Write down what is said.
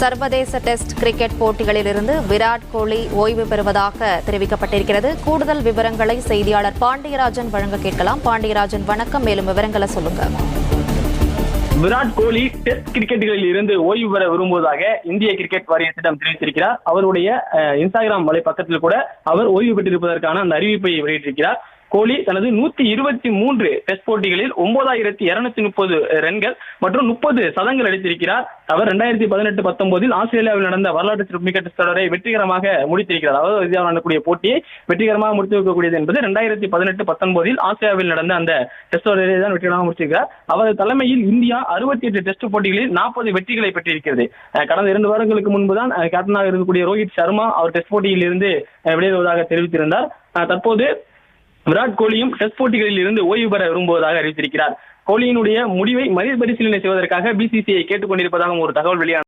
சர்வதேச test cricket போட்டிகளிலிருந்து விராட் கோலி ஓய்வு பெறுவதாக தெரிவிக்கப்பட்டிருக்கிறது. கூடுதல் விவரங்களை செய்தியாளர் பாண்டியராஜன் வழங்க கேட்கலாம். பாண்டியராஜன் வணக்கம். மேலும் விவரங்களை சொல்லுங்க. விராட் கோலி டெஸ்ட் கிரிக்கெட்டுகளில் இருந்து ஓய்வு பெற விரும்புவதாக இந்திய கிரிக்கெட் வாரியத்திடம் தெரிவித்திருக்கிறார். அவருடைய இன்ஸ்டாகிராம் வலை பக்கத்தில் கூட அவர் ஓய்வு பெற்றிருப்பதற்கான அந்த அறிவிப்பை வெளியிட்டிருக்கிறார். கோலி தனது நூத்தி இருபத்தி மூன்று டெஸ்ட் போட்டிகளில் ஒன்பதாயிரத்தி இருநூத்தி முப்பது ரன்கள் மற்றும் முப்பது சதங்கள் அடித்திருக்கிறார். அவர் ரெண்டாயிரத்தி பதினெட்டு பத்தொன்பதில் ஆஸ்திரேலியாவில் நடந்த வரலாற்று சிறப்புமிக்க டெஸ்ட் தொடரை வெற்றிகரமாக முடித்திருக்கிறார். அதாவது இந்தியாவில் நடக்கக்கூடிய போட்டியை வெற்றிகரமாக முடித்து வைக்கக்கூடியது என்பது ரெண்டாயிரத்தி பதினெட்டு பத்தொன்பதில் ஆஸ்திரேலியாவில் நடந்த அந்த டெஸ்ட் தொடரை தான் வெற்றிகரமாக முடிச்சிருக்கிறார் அவரது தலைமையில் இந்தியா அறுபத்தி எட்டு டெஸ்ட் போட்டிகளில் நாற்பது வெற்றிகளை பெற்றிருக்கிறது. கடந்த இரண்டு வாரங்களுக்கு முன்புதான் கேப்டனாக இருக்கக்கூடிய ரோஹித் சர்மா அவர் டெஸ்ட் போட்டியில் இருந்து வெளியேறுவதாக தெரிவித்திருந்தார். தற்போது விராட் கோலியும் டெஸ்ட் போட்டிகளில் இருந்து ஓய்வு பெற விரும்புவதாக அறிவித்திருக்கிறார். கோலியினுடைய முடிவை மறுபரிசீலனை செய்வதற்காக பிசிசிஐ கேட்டுக் கொண்டிருப்பதாகவும் ஒரு தகவல் வெளியான